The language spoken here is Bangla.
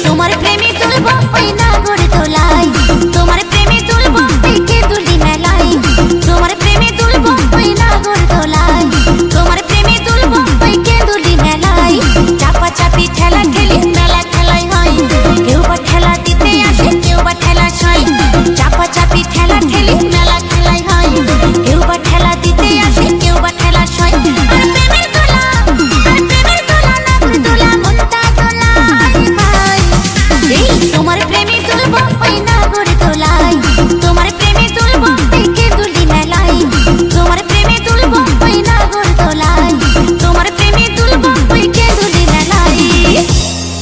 তোমার প্রেমে তুলবো ওই নাগর তোলাই